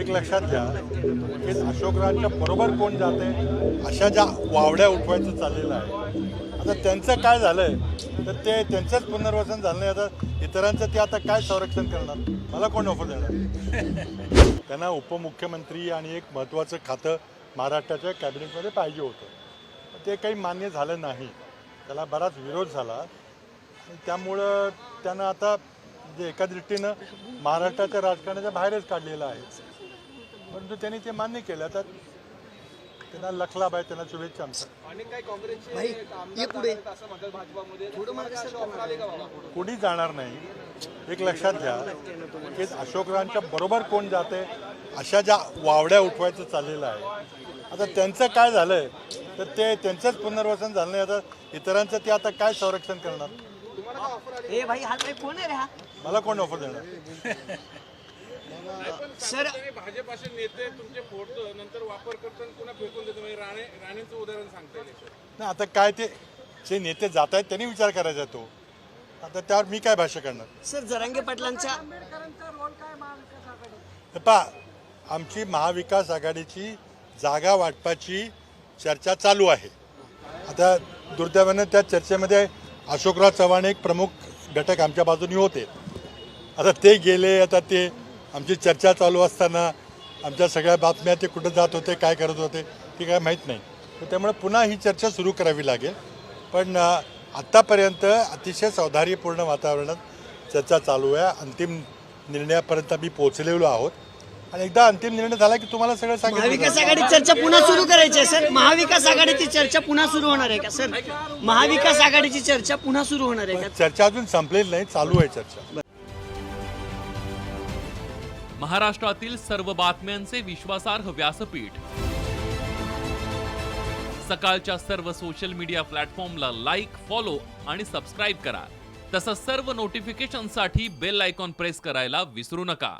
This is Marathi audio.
एक लक्षात घ्या की अशोकरावांच्या बरोबर कोण जाते? अशा ज्या वावड्या उठवायचं चाललेलं आहे. आता त्यांचं काय झालंय? तर ते त्यांचंच पुनर्वसन झालं नाही. आता इतरांचं ते आता काय संरक्षण करणार? मला कोण ऑफर देणार? त्यांना उपमुख्यमंत्री आणि एक महत्त्वाचं खातं महाराष्ट्राच्या कॅबिनेटमध्ये पाहिजे होतं. ते काही मान्य झालं नाही. त्याला बराच विरोध झाला. आणि त्यामुळं त्यांना आता म्हणजे एका दृष्टीनं महाराष्ट्राच्या राजकारणाच्या बाहेरच काढलेलं आहे. परंतु त्यांनी ते मान्य केलं. आता त्यांना लखलाभ आहे त्यांना शुभेच्छा आमच्या. कोणी जाणार नाही. एक लक्षात घ्या की अशोकरावांच्या बरोबर कोण जाते अशा ज्या वावड्या उठवायचं चाललेलं आहे. आता त्यांचं काय झालंय? तर ते त्यांचंच पुनर्वसन झालं नाही. आता इतरांचं ते आता काय संरक्षण करणार तुम्हाला काय ऑफर आली ए भाई हा भाई कोण आहे रे हा? मला कोण ऑफर देणार? सर तुम्ही भाजप असे नेते तुमचे फोटो नंतर वापर करताना पुन्हा फेकून देतो. म्हणजे राणे राणेंचं उदाहरण सांगता येईल. नाही आता काय ते जे नेते जात आहेत त्यांनी विचार करायचा तो. आता त्यावर मी काय भाष्य करणार? सर जरांगे पाटलांच्या हे पहा आमची महाविकास आघाडीची जागा वाटपाची चर्चा चालू आहे. आता दुर्दैवानं त्या चर्चेमध्ये अशोकराव चव्हाण एक प्रमुख घटक आमच्या बाजूनी होते. आता ते गेले आता ते आमची चर्चा चालू असताना आमच्या सगळ्या बातम्या ते कुठं जात होते काय करत होते ते काय माहीत नाही. तर त्यामुळे पुन्हा ही चर्चा सुरू करावी लागेल. पण आत्तापर्यंत अतिशय सौधार्यपूर्ण वातावरणात चर्चा चालू आहे. अंतिम निर्णयापर्यंत आम्ही पोचलेलो आहोत. आणि एकदा अंतिम निर्णय झाला की तुम्हाला सगळं सांगितलं महाविकास. आघाडी चर्चा पुन्हा सुरू करायची आहे सर. महाविकास आघाडीची चर्चा पुन्हा सुरू होणार आहे का सर? महाविकास आघाडीची चर्चा पुन्हा सुरू होणार आहे का? चर्चा अजून संपलेली नाही चालू आहे चर्चा. महाराष्ट्रातील सर्व बातम्यांचे विश्वासार्ह व्यासपीठ. सकाळच्या सर्व सोशल मीडिया प्लॅटफॉर्मला लाईक फॉलो आणि सबस्क्राईब करा. तसंच सर्व नोटिफिकेशनसाठी बेल आयकॉन प्रेस करायला विसरू नका.